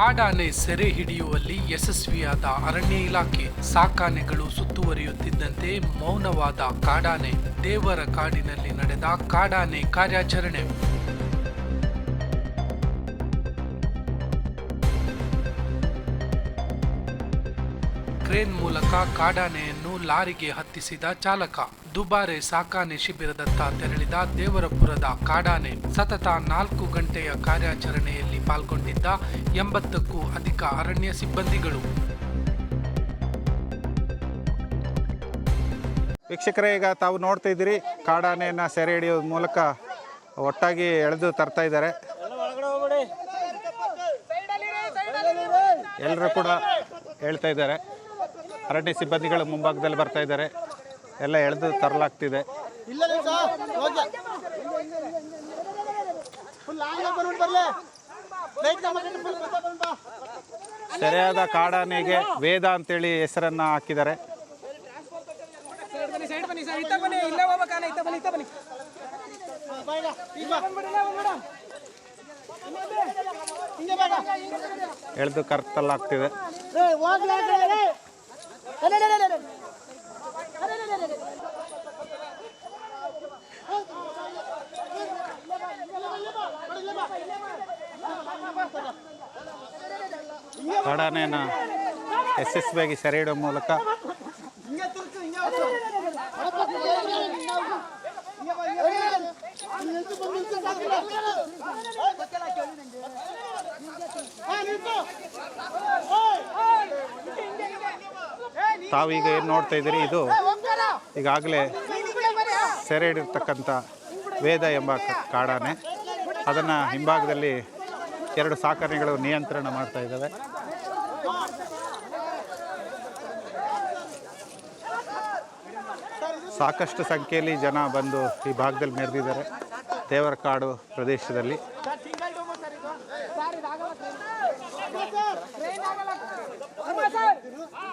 ಕಾಡಾನೆ ಸೆರೆ ಹಿಡಿಯುವಲ್ಲಿ ಯಶಸ್ವಿಯಾದ ಅರಣ್ಯ ಇಲಾಖೆ ಸಾಕಾನೆಗಳು ಸುತ್ತುವರಿಯುತ್ತಿದ್ದಂತೆ ಮೌನವಾದ ಕಾಡಾನೆ ದೇವರ ಕಾಡಿನಲ್ಲಿ ನಡೆದ ಕಾಡಾನೆ ಕಾರ್ಯಾಚರಣೆ. ಕ್ರೇನ್ ಮೂಲಕ ಕಾಡಾನೆಯನ್ನು ಲಾರಿಗೆ ಹತ್ತಿಸಿದ ಚಾಲಕ. ದುಬಾರೆ ಸಾಕಾನೆ ಶಿಬಿರದತ್ತ ತೆರಳಿದ ದೇವರಪುರದ ಕಾಡಾನೆ ಸತತ ನಾಲ್ಕು ಗಂಟೆಯ ಕಾರ್ಯಾಚರಣೆಯಲ್ಲಿ ಪಾಲ್ಗೊಂಡಿದ್ದ ಎಂಬತ್ತಕ್ಕೂ ಅಧಿಕ ಅರಣ್ಯ ಸಿಬ್ಬಂದಿಗಳು. ವೀಕ್ಷಕರೇ, ಈಗ ತಾವು ನೋಡ್ತಾ ಇದ್ದೀರಿ, ಕಾಡಾನೆಯನ್ನು ಸೆರೆ ಹಿಡಿಯೋದ್ರ ಮೂಲಕ ಒಟ್ಟಾಗಿ ಎಳೆದು ತರ್ತಾ ಇದ್ದಾರೆ. ಎಲ್ಲರೂ ಕೂಡ ಹೇಳ್ತಾ ಇದ್ದಾರೆ. ಅರಣ್ಯ ಸಿಬ್ಬಂದಿಗಳು ಮುಂಭಾಗದಲ್ಲಿ ಬರ್ತಾ ಇದ್ದಾರೆ. ಎಲ್ಲ ಎಳೆದು ತರಲಾಗ್ತಿದೆ. ಸರಿಯಾದ ಕಾಡಾನೆಗೆ ವೇದ ಅಂತೇಳಿ ಹೆಸರನ್ನು ಹಾಕಿದ್ದಾರೆ. ಎಳೆದು ಕರ್ತಲಾಗ್ತಿದೆ. ಏ ಎಸ್ ಎಸ್. ಕಾಡಾನೆಯನ್ನು ಯಶಸ್ವಿಯಾಗಿ ಸೆರೆ ಇಡೋ ಮೂಲಕ ಹಿಂಗೆ ತಿರ್ಸು, ಹಿಂಗೆ ಹೋಗು. ಹಿಂಗೆ ಬಾ, ಹಿಂಗೆ ಬಾ. ಇಲ್ಲಿ ನಿಲ್ಸು, ಬಂದು ನಿಲ್ಸು, ಸಾಕಿಲ್ಲ. ಹಾ, ನಿಲ್ಸು. ಓಯ್, ಓಯ್. ತಾವೀಗ ಏನು ನೋಡ್ತಾ ಇದ್ದೀರಿ ಇದು. ಈಗಾಗಲೇ. ಸೆರೆ ಹಿಡಿರ್ತಕ್ಕಂಥ ವೇದ ಎಂಬ ಕಾಡಾನೆ ಅದನ್ನು ಹಿಂಭಾಗದಲ್ಲಿ ಎರಡು ಸಾಕರಣೆಗಳು ನಿಯಂತ್ರಣ ಮಾಡ್ತಾ ಇದ್ದಾವೆ ಸಾಕಷ್ಟು ಸಂಖ್ಯೆಯಲ್ಲಿ ಜನ ಬಂದು ಈ ಭಾಗದಲ್ಲಿ ಮೆರೆದಿದ್ದಾರೆ ದೇವರ ಕಾಡು ಪ್ರದೇಶದಲ್ಲಿ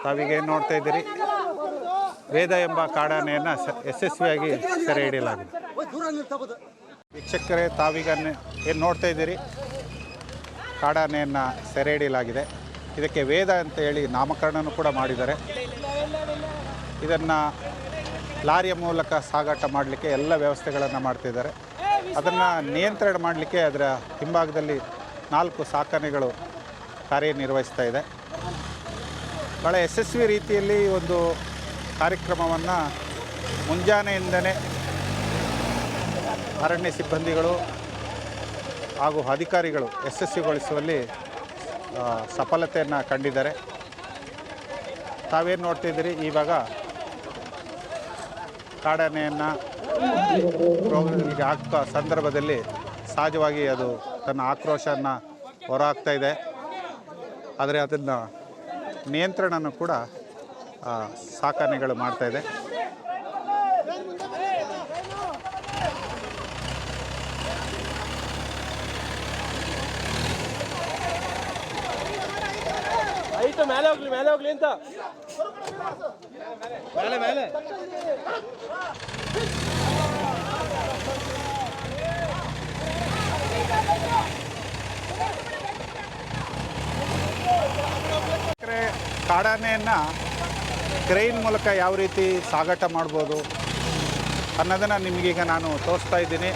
ತಾವೀಗ ಏನು ನೋಡ್ತಾ ಇದ್ದೀರಿ? ವೇದ ಎಂಬ ಕಾಡಾನೆಯನ್ನು ಯಶಸ್ವಿಯಾಗಿ ಸೆರೆ ಹಿಡಿಯಲಾಗಿದೆ. ವೀಕ್ಷಕರೇ, ತಾವೀಗ ಏನು ನೋಡ್ತಾ ಇದ್ದೀರಿ? ಕಾಡಾನೆಯನ್ನು ಸೆರೆ ಹಿಡಿಯಲಾಗಿದೆ. ಇದಕ್ಕೆ ವೇದ ಅಂತ ಹೇಳಿ ನಾಮಕರಣನೂ ಕೂಡ ಮಾಡಿದ್ದಾರೆ. ಇದನ್ನು ಲಾರಿಯ ಮೂಲಕ ಸಾಗಾಟ ಮಾಡಲಿಕ್ಕೆ ಎಲ್ಲ ವ್ಯವಸ್ಥೆಗಳನ್ನು ಮಾಡ್ತಿದ್ದಾರೆ. ಅದನ್ನು ನಿಯಂತ್ರಣ ಮಾಡಲಿಕ್ಕೆ ಅದರ ಹಿಂಭಾಗದಲ್ಲಿ ನಾಲ್ಕು ಸಾಕಣೆಗಳು ಕಾರ್ಯನಿರ್ವಹಿಸ್ತಾ ಇದೆ. ಭಾಳ ಯಶಸ್ವಿ ರೀತಿಯಲ್ಲಿ ಒಂದು ಕಾರ್ಯಕ್ರಮವನ್ನು ಮುಂಜಾನೆಯಿಂದನೇ ಅರಣ್ಯ ಸಿಬ್ಬಂದಿಗಳು ಹಾಗೂ ಅಧಿಕಾರಿಗಳು ಯಶಸ್ವಿಗೊಳಿಸುವಲ್ಲಿ ಸಫಲತೆಯನ್ನು ಕಂಡಿದ್ದಾರೆ. ತಾವೇನು ನೋಡ್ತಿದ್ದೀರಿ? ಇವಾಗ ಕಾಡಾನೆಯನ್ನು ರೋಗಗಳಿಗೆ ಹಾಕುವ ಸಂದರ್ಭದಲ್ಲಿ ಸಹಜವಾಗಿ ಅದು ತನ್ನ ಆಕ್ರೋಶವನ್ನು ಹೊರಹಾಕ್ತಾ ಇದೆ. ಆದರೆ ಅದನ್ನು ನಿಯಂತ್ರಣನೂ ಕೂಡ ಆ, ಸಾಕಾಣೆಗಳು ಮಾಡ್ತಾ ಇದೆ. ಆಯ್ತು ಮೇಲೆ ಹೋಗ್ಲಿ ಮೇಲೆ ಹೋಗ್ಲಿ ಅಂತ. ಮೇಲೆ ಮೇಲೆ. ಕಾಡಾನೆಯನ್ನು ಕ್ರೈನ್ ಮೂಲಕ ಯಾವ ರೀತಿ ಸಾಗಾಟ ಮಾಡ್ಬೋದು ಅನ್ನೋದನ್ನು ನಿಮಗೀಗ ನಾನು ತೋರಿಸ್ತಾ ಇದ್ದೀನಿ.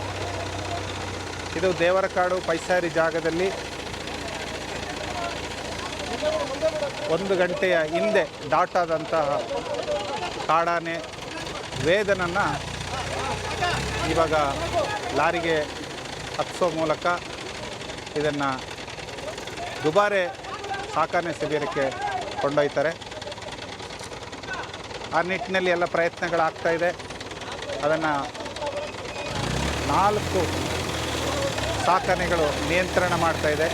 ಇದು ದೇವರ ಕಾಡು ಪೈಸಾರಿ ಜಾಗದಲ್ಲಿ ಒಂದು ಗಂಟೆಯ ಹಿಂದೆ ದಾಟಾದಂತಹ ಕಾಡಾನೆ ವೇದನನ್ನು ಇವಾಗ ಲಾರಿಗೆ ಹತ್ತಿಸೋ ಮೂಲಕ ಇದನ್ನು ದುಬಾರೆ ಸಾಕಾನೆ ಶಿಬಿರಕ್ಕೆ ಕೊಂಡೊಯ್ತಾರೆ. ಆ ನಿಟ್ಟಿನಲ್ಲಿ ಎಲ್ಲ ಪ್ರಯತ್ನಗಳಾಗ್ತಾ ಇದೆ. ಅದನ್ನು ನಾಲ್ಕು ಸಾಕಣೆಗಳು ನಿಯಂತ್ರಣ ಮಾಡ್ತಾ ಇದೆ.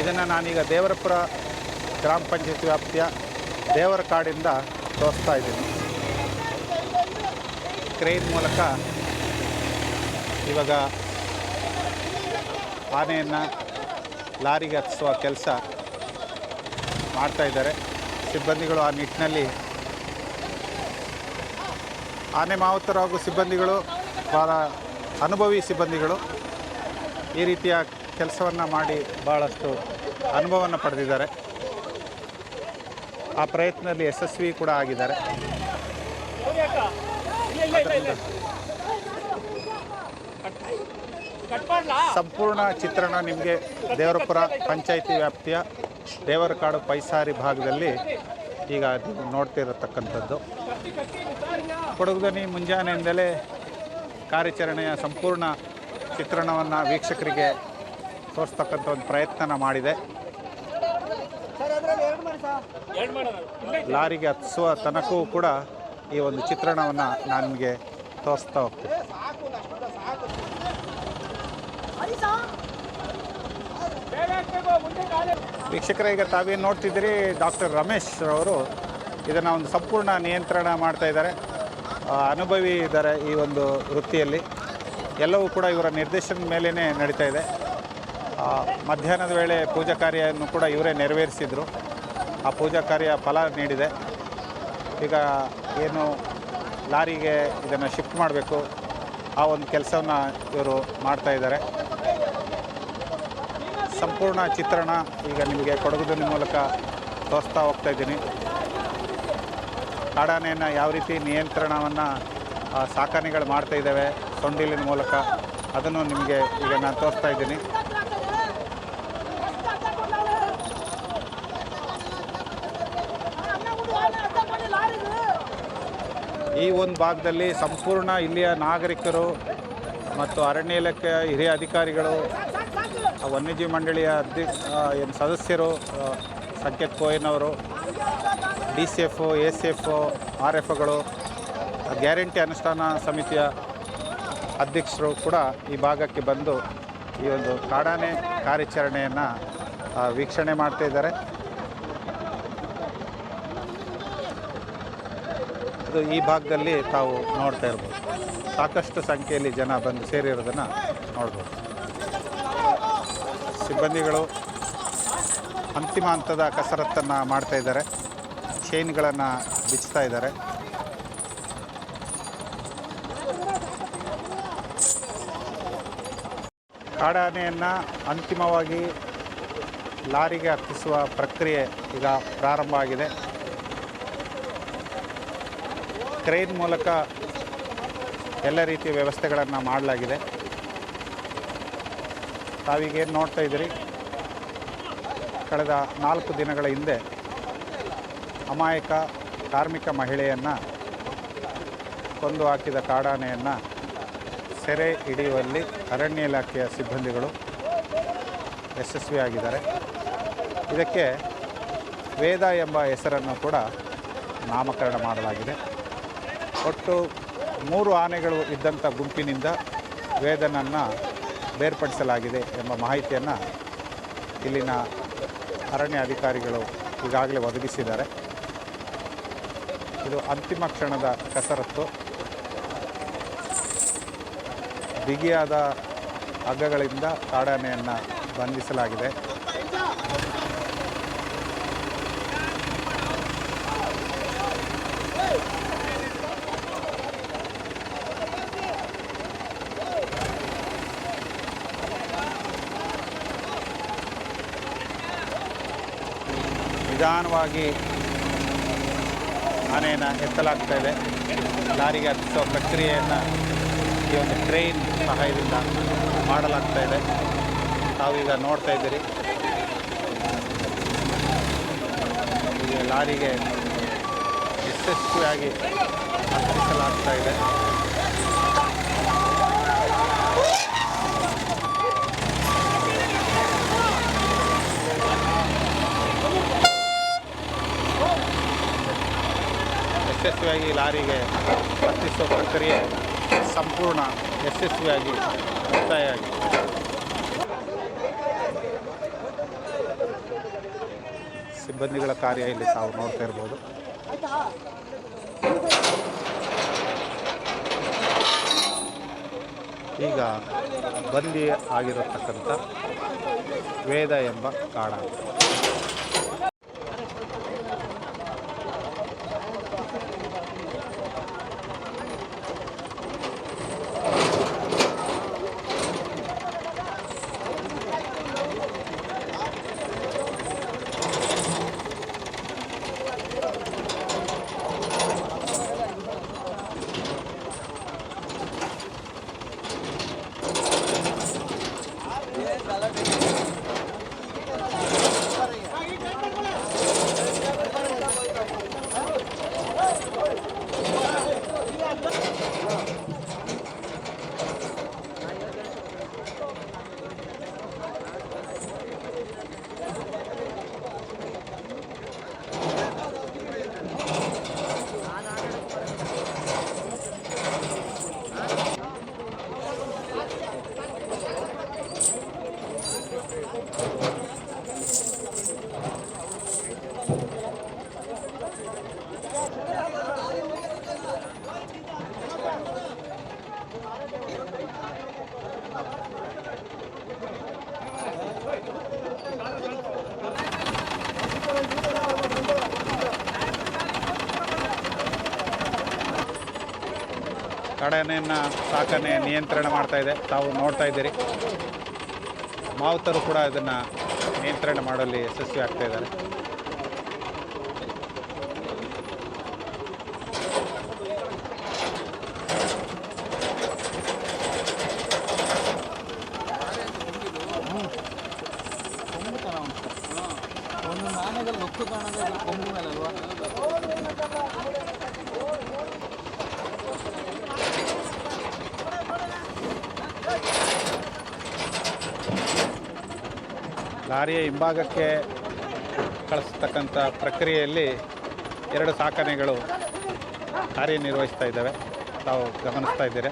ಇದನ್ನು ನಾನೀಗ ದೇವರಪುರ ಗ್ರಾಮ ಪಂಚಾಯತ್ ವ್ಯಾಪ್ತಿಯ ದೇವರ ಕಾಡಿಂದ ತೋರಿಸ್ತಾ ಇದ್ದೀನಿ. ಕ್ರೇನ್ ಮೂಲಕ ಇವಾಗ ಆನೆಯನ್ನು ಲಾರಿಗೆ ಹತ್ತಿಸುವ ಕೆಲಸ ಮಾಡ್ತಾಯಿದ್ದಾರೆ ಸಿಬ್ಬಂದಿಗಳು ಆ ನಿಟ್ಟಿನಲ್ಲಿ ಆನೆ ಮಾವುತರು ಹಾಗೂ ಸಿಬ್ಬಂದಿಗಳು ಭಾಳ ಅನುಭವಿ ಸಿಬ್ಬಂದಿಗಳು ಈ ರೀತಿಯ ಕೆಲಸವನ್ನು ಮಾಡಿ ಭಾಳಷ್ಟು ಅನುಭವವನ್ನು ಪಡೆದಿದ್ದಾರೆ. ಆ ಪ್ರಯತ್ನದಲ್ಲಿ ಯಶಸ್ವಿ ಕೂಡ ಆಗಿದ್ದಾರೆ. ಸಂಪೂರ್ಣ ಚಿತ್ರಣ ನಿಮಗೆ ದೇವರಪುರ ಪಂಚಾಯಿತಿ ವ್ಯಾಪ್ತಿಯ ದೇವರಕಾಡು ಪೈಸಾರಿ ಭಾಗದಲ್ಲಿ ಈಗ ನೋಡ್ತಿರತಕ್ಕಂಥದ್ದು. ಕೊಡಗುದನಿ ಮುಂಜಾನೆಯಿಂದಲೇ ಕಾರ್ಯಾಚರಣೆಯ ಸಂಪೂರ್ಣ ಚಿತ್ರಣವನ್ನು ವೀಕ್ಷಕರಿಗೆ ತೋರಿಸ್ತಕ್ಕಂಥ ಒಂದು ಪ್ರಯತ್ನ ಮಾಡಿದೆ. ಲಾರಿಗೆ ಹತ್ತಿಸುವ ತನಕವೂ ಕೂಡ ಈ ಒಂದು ಚಿತ್ರಣವನ್ನು ನಾನು ನಿಮಗೆ ತೋರಿಸ್ತಾ ಹೋಗ್ತೀನಿ. ವೀಕ್ಷಕರೇ, ಈಗ ತಾವೇನು ನೋಡ್ತಿದ್ದೀರಿ? ಡಾಕ್ಟರ್ ರಮೇಶ್ ಅವರು ಇದನ್ನು ಒಂದು ಸಂಪೂರ್ಣ ನಿಯಂತ್ರಣ ಮಾಡ್ತಾ ಇದ್ದಾರೆ. ಅನುಭವಿ ಇದ್ದಾರೆ ಈ ಒಂದು ವೃತ್ತಿಯಲ್ಲಿ. ಎಲ್ಲವೂ ಕೂಡ ಇವರ ನಿರ್ದೇಶನದ ಮೇಲೇ ನಡೀತಾ ಇದೆ. ಮಧ್ಯಾಹ್ನದ ವೇಳೆ ಪೂಜಾ ಕಾರ್ಯವನ್ನು ಕೂಡ ಇವರೇ ನೆರವೇರಿಸಿದರು. ಆ ಪೂಜಾ ಕಾರ್ಯ ಫಲ ನೀಡಿದೆ. ಈಗ ಏನು ಲಾರಿಗೆ ಇದನ್ನು ಶಿಫ್ಟ್ ಮಾಡಬೇಕು, ಆ ಒಂದು ಕೆಲಸವನ್ನು ಇವರು ಮಾಡ್ತಾ ಇದ್ದಾರೆ. ಸಂಪೂರ್ಣ ಚಿತ್ರಣ ಈಗ ನಿಮಗೆ ಕೊಡಗುದಿನ ಮೂಲಕ ತೋರಿಸ್ತಾ ಹೋಗ್ತಾ ಇದ್ದೀನಿ. ಕಾಡಾನೆಯನ್ನು ಯಾವ ರೀತಿ ನಿಯಂತ್ರಣವನ್ನು ಸಾಕಾಣೆಗಳು ಮಾಡ್ತಾ ಇದ್ದಾವೆ ಸೊಂಡಿಲಿನ ಮೂಲಕ, ಅದನ್ನು ನಿಮಗೆ ಈಗ ನಾನು ತೋರಿಸ್ತಾ ಇದ್ದೀನಿ. ಈ ಒಂದು ಭಾಗದಲ್ಲಿ ಸಂಪೂರ್ಣ ಇಲ್ಲಿಯ ನಾಗರಿಕರು ಮತ್ತು ಅರಣ್ಯ ಇಲಾಖೆಯ ಹಿರಿಯ ಅಧಿಕಾರಿಗಳು ವನ್ಯಜೀವಿ ಮಂಡಳಿಯ ಅಧ್ಯಕ್ಷ ಏನು ಸದಸ್ಯರು Sanket ಕೋಯನವರು D C F, A C F, R ಎಫ್ಗಳು guarantee ಅನುಷ್ಠಾನ ಸಮಿತಿಯ ಅಧ್ಯಕ್ಷರು ಕೂಡ ಈ ಭಾಗಕ್ಕೆ ಬಂದು ಈ ಒಂದು ಕಾಡಾನೆ ಕಾರ್ಯಾಚರಣೆಯನ್ನು ವೀಕ್ಷಣೆ ಮಾಡ್ತಾ ಇದ್ದಾರೆ. ಇದು ಈ ಭಾಗದಲ್ಲಿ ತಾವು ನೋಡ್ತಾ ಇರ್ಬೋದು. ಸಾಕಷ್ಟು ಸಂಖ್ಯೆಯಲ್ಲಿ ಜನ ಬಂದು ಸೇರಿರೋದನ್ನು ನೋಡ್ಬೋದು. ಸಿಬ್ಬಂದಿಗಳು ಅಂತಿಮ ಹಂತದ ಕಸರತ್ತನ್ನು ಮಾಡ್ತಾ ಇದ್ದಾರೆ. ಚೈನ್ಗಳನ್ನು ಬಿಚ್ಚುತ್ತಾ ಇದ್ದಾರೆ. ಕಾಡಾನೆಯನ್ನು ಅಂತಿಮವಾಗಿ ಲಾರಿಗೆ ಹತ್ತಿಸುವ ಪ್ರಕ್ರಿಯೆ ಈಗ ಪ್ರಾರಂಭ ಆಗಿದೆ. ಕ್ರೈನ್ ಮೂಲಕ ಎಲ್ಲ ರೀತಿಯ ವ್ಯವಸ್ಥೆಗಳನ್ನು ಮಾಡಲಾಗಿದೆ. ತಾವೀಗೇನು ನೋಡ್ತಾ ಇದ್ದೀರಿ. ಕಳೆದ ನಾಲ್ಕು ದಿನಗಳ ಹಿಂದೆ ಅಮಾಯಕ ಕಾರ್ಮಿಕ ಮಹಿಳೆಯನ್ನು ಕೊಂದು ಹಾಕಿದ ಕಾಡಾನೆಯನ್ನು ಸೆರೆ ಹಿಡಿಯುವಲ್ಲಿ ಅರಣ್ಯ ಇಲಾಖೆಯ ಸಿಬ್ಬಂದಿಗಳು ಯಶಸ್ವಿಯಾಗಿದ್ದಾರೆ ಇದಕ್ಕೆ ವೇದ ಎಂಬ ಹೆಸರನ್ನು ಕೂಡ ನಾಮಕರಣ ಮಾಡಲಾಗಿದೆ. ಒಟ್ಟು ಮೂರು ಆನೆಗಳು ಇದ್ದಂಥ ಗುಂಪಿನಿಂದ ವೇದನನ್ನು ಬೇರ್ಪಡಿಸಲಾಗಿದೆ ಎಂಬ ಮಾಹಿತಿಯನ್ನು ಇಲ್ಲಿನ ಅರಣ್ಯ ಅಧಿಕಾರಿಗಳು ಈಗಾಗಲೇ ಒದಗಿಸಿದ್ದಾರೆ. ಇದು ಅಂತಿಮ ಕ್ಷಣದ ಕಸರತ್ತು. ಬಿಗಿಯಾದ ಹಗ್ಗಗಳಿಂದ ಕಾಡಾನೆಯನ್ನು ಬಂಧಿಸಲಾಗಿದೆ. ನಿಧಾನವಾಗಿ ಆನೆಯನ್ನು ಎತ್ತಲಾಗ್ತಾ ಇದೆ. ಲಾರಿಗೆ ಹತ್ತಿಸೋ ಪ್ರಕ್ರಿಯೆಯನ್ನು ಈ ಒಂದು ಟ್ರೈನ್ ಸಹಾಯದಿಂದ ಮಾಡಲಾಗ್ತಾ ಇದೆ. ತಾವೀಗ ನೋಡ್ತಾ ಇದ್ದೀರಿ. ಲಾರಿಗೆ ಯಶಸ್ವಿಯಾಗಿ ಹತ್ತಿಸಲಾಗ್ತಾ ಇದೆ. ಯಶಸ್ವಿಯಾಗಿ ಲಾರಿಗೆ ಹತ್ತಿಸುವ ಪ್ರಕ್ರಿಯೆ ಸಂಪೂರ್ಣ. ಯಶಸ್ವಿಯಾಗಿ ಮುಕ್ತಾಯ ಆಗಿದೆ. ಸಿಬ್ಬಂದಿಗಳ ಕಾರ್ಯ ಇಲ್ಲಿ ತಾವು ನೋಡ್ತಾ ಇರ್ಬೋದು. ಈಗ ಬಂದಿ ಆಗಿರತಕ್ಕಂಥ ವೇದ ಎಂಬ ಕಾಡ. ಕಾಡಾನೆಯನ್ನು ಸಾಕಣೆ ನಿಯಂತ್ರಣ ಮಾಡ್ತಾ ಇದೆ. ತಾವು ನೋಡ್ತಾ ಇದ್ದೀರಿ. ಮಾವುತರು ಕೂಡ ಇದನ್ನು ನಿಯಂತ್ರಣ ಮಾಡಲು ಯಶಸ್ವಿ ಆಗ್ತಾ ಇದ್ದಾರೆ. ಒಂದು ಲೊಕ್ಕು ಕಾಣೋದು ಲಾರಿಯ ಹಿಂಭಾಗಕ್ಕೆ ಕಳಿಸ್ತಕ್ಕಂಥ ಪ್ರಕ್ರಿಯೆಯಲ್ಲಿ ಎರಡು ಸಾಕಣೆಗಳು ಕಾರ್ಯನಿರ್ವಹಿಸ್ತಾ ಇದ್ದಾವೆ. ತಾವು ಗಮನಿಸ್ತಾ ಇದ್ದೀರಿ.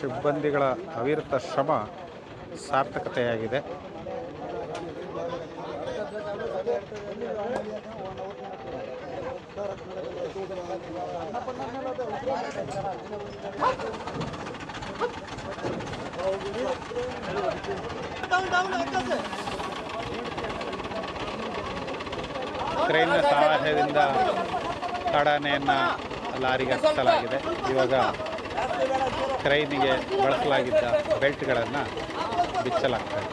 ಸಿಬ್ಬಂದಿಗಳ ಅವಿರತ ಶ್ರಮ ಸಾರ್ಥಕತೆಯಾಗಿದೆ. ಟ್ರೈನ್ ಸಹಾಯದಿಂದ ಕಾಡಾನೆಯನ್ನು ಲಾರಿಗೆ ಹಚ್ಚಲಾಗಿದೆ ಇವಾಗ ಕ್ರೈನಿಗೆ ಬಳಸಲಾಗಿದ್ದ ಬೆಲ್ಟ್ಗಳನ್ನು ಬಿಚ್ಚಲಾಗ್ತದೆ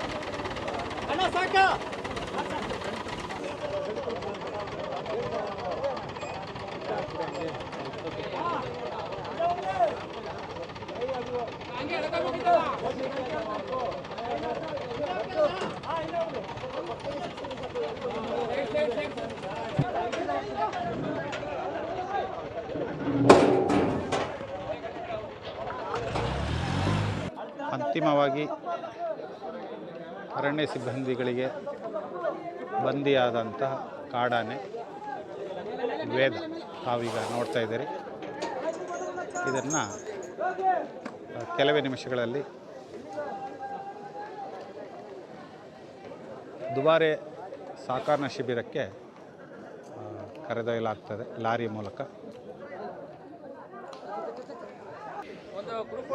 ಅಂತಿಮವಾಗಿ ಅರಣ್ಯ ಸಿಬ್ಬಂದಿಗಳಿಗೆ ಬಂದಿಯಾದಂತಹ ಕಾಡಾನೆ ವೇದ ತಾವೀಗ ನೋಡ್ತಾ ಇದ್ದೀರಿ. ಇದನ್ನು ಕೆಲವೇ ನಿಮಿಷಗಳಲ್ಲಿ ದುಬಾರೆ ಸಾಕಾರಣ ಶಿಬಿರಕ್ಕೆ ಕರೆದೊಯ್ಯಲಾಗ್ತದೆ ಲಾರಿ ಮೂಲಕ.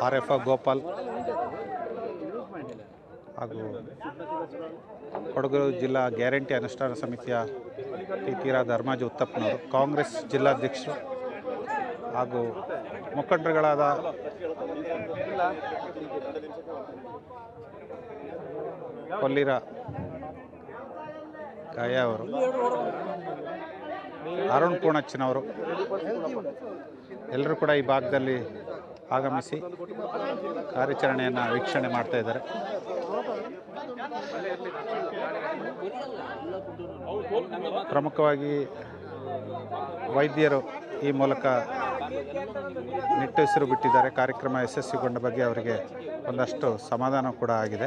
ಆರ್ ಎಫ್ ಗೋಪಾಲ್ ಹಾಗೂ ಕೊಡಗು ಜಿಲ್ಲಾ ಗ್ಯಾರಂಟಿ ಅನುಷ್ಠಾನ ಸಮಿತಿಯ ಟಿ ತೀರಾ ಧರ್ಮಾಜಿ ಉತ್ತಪ್ಪನವರು, ಕಾಂಗ್ರೆಸ್ ಜಿಲ್ಲಾಧ್ಯಕ್ಷರು ಹಾಗೂ ಮುಖಂಡರುಗಳಾದ ಕೊಲ್ಲಿರ ಕಾಯ ಅವರು, ಅರುಣ್ ಪೂರ್ಣಚ್ಚನವರು ಎಲ್ಲರೂ ಕೂಡ ಈ ಭಾಗದಲ್ಲಿ ಆಗಮಿಸಿ ಕಾರ್ಯಾಚರಣೆಯನ್ನು ವೀಕ್ಷಣೆ ಮಾಡ್ತಾ ಇದ್ದಾರೆ. ಪ್ರಮುಖವಾಗಿ ವೈದ್ಯರು ಈ ಮೂಲಕ ನಿಟ್ಟುಸಿರು ಬಿಟ್ಟಿದ್ದಾರೆ. ಕಾರ್ಯಕ್ರಮ ಯಶಸ್ವಿಗೊಂಡ ಬಗ್ಗೆ ಅವರಿಗೆ ಒಂದಷ್ಟು ಸಮಾಧಾನ ಕೂಡ ಆಗಿದೆ.